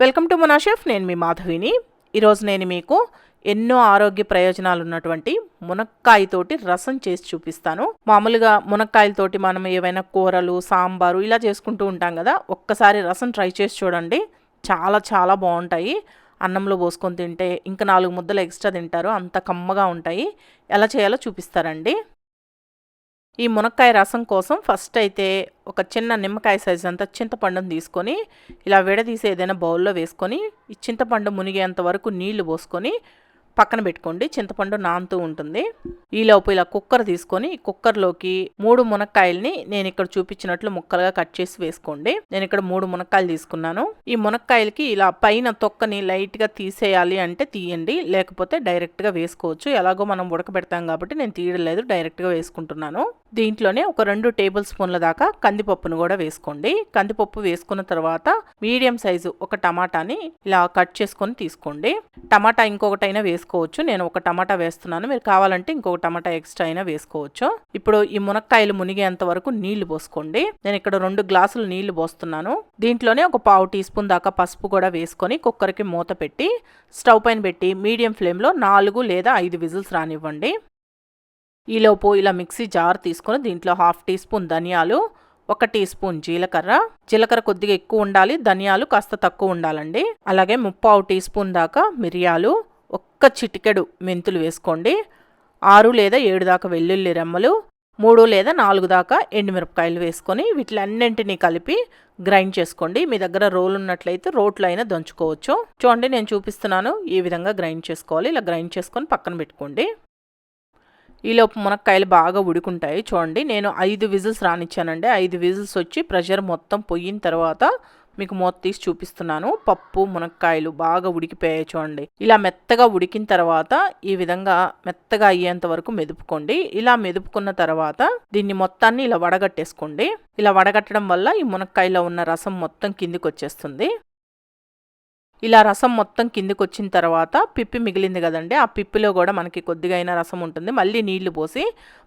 Welcome to మునాషెఫ్ నేను మీ మాధవిని. ఈరోజు నేను మీకు ఎన్నో ఆరోగ్య ప్రయోజనాలు ఉన్నటువంటి మునక్కాయతోటి రసం చేసి చూపిస్తాను. మామూలుగా మునక్కాయలతోటి మనం ఏవైనా కూరలు సాంబారు ఇలా చేసుకుంటూ ఉంటాం కదా ఒక్కసారి రసం ట్రై చేసి చూడండి. చాలా చాలా బాగుంటాయి. అన్నంలో పోసుకొని తింటే ఇంకా నాలుగు ముద్దలు ఎక్స్ట్రా తింటారు. అంత కమ్మగా ఉంటాయి. ఎలా చేయాలో చూపిస్తారండి. ఈ మునక్కాయ రసం కోసం ఫస్ట్ అయితే ఒక చిన్న నిమ్మకాయ సైజ్ అంతా చింతపండుని తీసుకొని ఇలా విడదీసి ఏదైనా బౌల్లో వేసుకొని ఈ చింతపండు మునిగేంత వరకు నీళ్ళు పోసుకొని పక్కన పెట్టుకోండి. చింతపండు నానుతూ ఉంటుంది. ఈలోపు ఇలా కుక్కర్ తీసుకొని కుక్కర్లోకి మూడు మునక్కాయల్ని నేను ఇక్కడ చూపించినట్లు ముక్కలుగా కట్ చేసి వేసుకోండి. నేను ఇక్కడ మూడు మునక్కాయలు తీసుకున్నాను. ఈ మునక్కాయలకి ఇలా పైన తొక్కని లైట్గా తీసేయాలి అంటే తీయండి. లేకపోతే డైరెక్ట్గా వేసుకోవచ్చు. ఎలాగో మనం ఉడకబెడతాం కాబట్టి నేను తీయడం లేదు డైరెక్ట్గా వేసుకుంటున్నాను. దీంట్లోనే ఒక రెండు టేబుల్ స్పూన్ల దాకా కందిపప్పును కూడా వేసుకోండి. కందిపప్పు వేసుకున్న తర్వాత మీడియం సైజు ఒక టమాటాని ఇలా కట్ చేసుకొని తీసుకోండి. టమాటా ఇంకొకటైనా వేసుకోవచ్చు. నేను ఒక టమాటా వేస్తున్నాను. మీరు కావాలంటే ఇంకొక టమాటా ఎక్స్ట్రా అయినా వేసుకోవచ్చు. ఇప్పుడు ఈ మునక్కాయలు మునిగేంత వరకు నీళ్ళు పోసుకోండి. నేను ఇక్కడ రెండు గ్లాసులు నీళ్ళు పోస్తున్నాను. దీంట్లోనే ఒక పావు టీ స్పూన్ దాకా పసుపు కూడా వేసుకొని కుక్కర్కి మూత పెట్టి స్టవ్ పైన పెట్టి మీడియం ఫ్లేమ్లో నాలుగు లేదా ఐదు విజిల్స్ రానివ్వండి. ఈలోపు ఇలా మిక్సీ జార్ తీసుకొని దీంట్లో హాఫ్ టీ స్పూన్ ధనియాలు ఒక టీ స్పూన్ జీలకర్ర. జీలకర్ర కొద్దిగా ఎక్కువ ఉండాలి ధనియాలు కాస్త తక్కువ ఉండాలండి. అలాగే ముప్పావు టీ స్పూన్ దాకా మిరియాలు ఒక్క చిటికెడు మెంతులు వేసుకోండి. ఆరు లేదా ఏడు దాకా వెల్లుల్లి రెమ్మలు మూడు లేదా నాలుగు దాకా ఎండుమిరపకాయలు వేసుకొని వీటిలన్నింటినీ కలిపి గ్రైండ్ చేసుకోండి. మీ దగ్గర రోల్ ఉన్నట్లయితే రోట్లు అయినా దంచుకోవచ్చు. చూడండి నేను చూపిస్తున్నాను. ఈ విధంగా గ్రైండ్ చేసుకోవాలి. ఇలా గ్రైండ్ చేసుకొని పక్కన పెట్టుకోండి. ఈలోపు మునక్కాయలు బాగా ఉడుకుంటాయి. చూడండి నేను ఐదు విజిల్స్ రానిచ్చానండి. ఐదు విజిల్స్ వచ్చి ప్రెషర్ మొత్తం పొయ్యిన తర్వాత మీకు మూత తీసి చూపిస్తున్నాను. పప్పు మునక్కాయలు బాగా ఉడికిపోయాయి చూడండి. ఇలా మెత్తగా ఉడికిన తర్వాత ఈ విధంగా మెత్తగా అయ్యేంత వరకు మెదుపుకోండి. ఇలా మెదుపుకున్న తర్వాత దీన్ని మొత్తాన్ని ఇలా వడగట్టేసుకోండి. ఇలా వడగట్టడం వల్ల ఈ మునక్కాయలో ఉన్న రసం మొత్తం కిందికి వచ్చేస్తుంది. ఇలా రసం మొత్తం కిందికి వచ్చిన తర్వాత పిప్పి మిగిలింది కదండి ఆ పిప్పిలో కూడా మనకి కొద్దిగా అయినా రసం ఉంటుంది. మళ్ళీ నీళ్ళు పోసి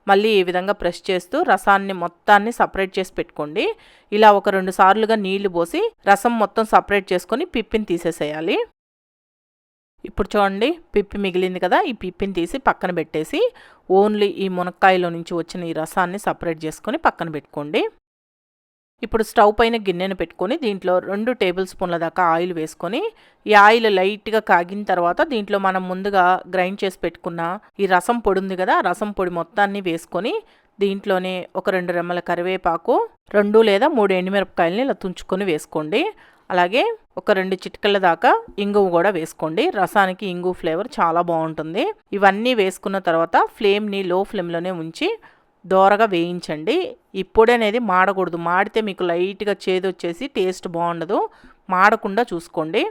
మళ్ళీ ఈ విధంగా ప్రెస్ చేస్తూ రసాన్ని మొత్తాన్ని సపరేట్ చేసి పెట్టుకోండి. ఇలా ఒక రెండు సార్లుగా నీళ్ళు పోసి రసం మొత్తం సపరేట్ చేసుకొని పిప్పిని తీసేసేయాలి. ఇప్పుడు చూడండి పిప్పి మిగిలింది కదా ఈ పిప్పిని తీసి పక్కన పెట్టేసి ఓన్లీ ఈ మునక్కాయలో నుంచి వచ్చిన ఈ రసాన్ని సపరేట్ చేసుకొని పక్కన పెట్టుకోండి. ఇప్పుడు స్టవ్ పైన గిన్నెను పెట్టుకొని దీంట్లో రెండు టేబుల్ స్పూన్ల దాకా ఆయిల్ వేసుకొని ఈ ఆయిల్ లైట్గా కాగిన తర్వాత దీంట్లో మనం ముందుగా గ్రైండ్ చేసి పెట్టుకున్న ఈ రసం పొడి ఉంది కదా రసం పొడి మొత్తాన్ని వేసుకొని దీంట్లోనే ఒక రెండు రెమ్మల కరివేపాకు రెండు లేదా మూడు ఎండుమిరపకాయలని ఇలా తుంచుకొని వేసుకోండి. అలాగే ఒక రెండు చిటికల దాకా ఇంగువ కూడా వేసుకోండి. రసానికి ఇంగు ఫ్లేవర్ చాలా బాగుంటుంది. ఇవన్నీ వేసుకున్న తర్వాత ఫ్లేమ్ని లో ఫ్లేమ్లోనే ఉంచి దోరగా వేయించండి. ఈ పొడి అనేది మాడకూడదు. మాడితే మీకు లైట్గా చేదు వచ్చేసి టేస్ట్ బాగుండదు. మాడకుండా చూసుకోండి.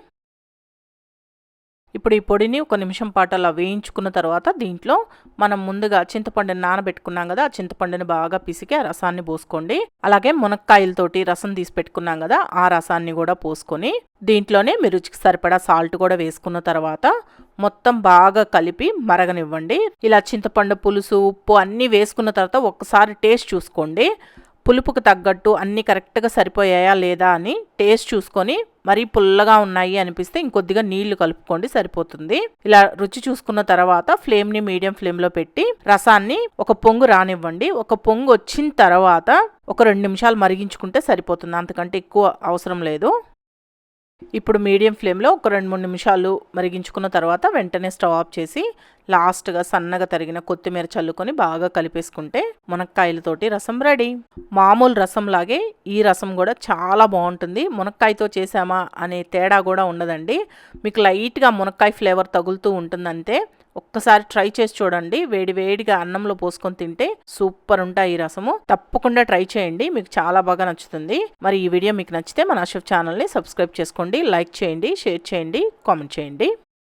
ఇప్పుడు ఈ పొడిని ఒక నిమిషం పాటు అలా వేయించుకున్న తర్వాత దీంట్లో మనం ముందుగా చింతపండుని నానబెట్టుకున్నాం కదా ఆ చింతపండుని బాగా పిసికి ఆ రసాన్ని పోసుకోండి. అలాగే మునక్కాయలతోటి రసం తీసి పెట్టుకున్నాం కదా ఆ రసాన్ని కూడా పోసుకొని దీంట్లోనే మీ రుచికి సరిపడా సాల్ట్ కూడా వేసుకున్న తర్వాత మొత్తం బాగా కలిపి మరగనివ్వండి. ఇలా చింతపండు పులుసు ఉప్పు అన్నీ వేసుకున్న తర్వాత ఒక్కసారి టేస్ట్ చూసుకోండి. పులుపుకు తగ్గట్టు అన్నీ కరెక్ట్గా సరిపోయాయా లేదా అని టేస్ట్ చూసుకొని మరీ పుల్లగా ఉన్నాయి అనిపిస్తే ఇంకొద్దిగా నీళ్ళు కలుపుకోండి సరిపోతుంది. ఇలా రుచి చూసుకున్న తర్వాత ఫ్లేమ్ని మీడియం ఫ్లేమ్లో పెట్టి రసాన్ని ఒక పొంగు రానివ్వండి. ఒక పొంగు వచ్చిన తర్వాత ఒక రెండు నిమిషాలు మరిగించుకుంటే సరిపోతుంది. అంతకంటే ఎక్కువ అవసరం లేదు. ఇప్పుడు మీడియం ఫ్లేమ్లో ఒక రెండు మూడు నిమిషాలు మరిగించుకున్న తర్వాత వెంటనే స్టవ్ ఆఫ్ చేసి లాస్ట్గా సన్నగా తరిగిన కొత్తిమీర చల్లుకొని బాగా కలిపేసుకుంటే మునక్కాయలతోటి రసం రెడీ. మామూలు రసంలాగే ఈ రసం కూడా చాలా బాగుంటుంది. మునక్కాయతో చేసామా అనే తేడా కూడా ఉండదండి. మీకు లైట్గా మునక్కాయ ఫ్లేవర్ తగులుతూ ఉంటుందంటే ఒక్కసారి ట్రై చేసి చూడండి. వేడి వేడిగా అన్నంలో పోసుకొని తింటే సూపర్ ఉంటాయి ఈ రసము. తప్పకుండా ట్రై చేయండి. మీకు చాలా బాగా నచ్చుతుంది. మరి ఈ వీడియో మీకు నచ్చితే మన అశోక్ ఛానల్ని సబ్స్క్రైబ్ చేసుకోండి. లైక్ చేయండి షేర్ చేయండి కామెంట్ చేయండి.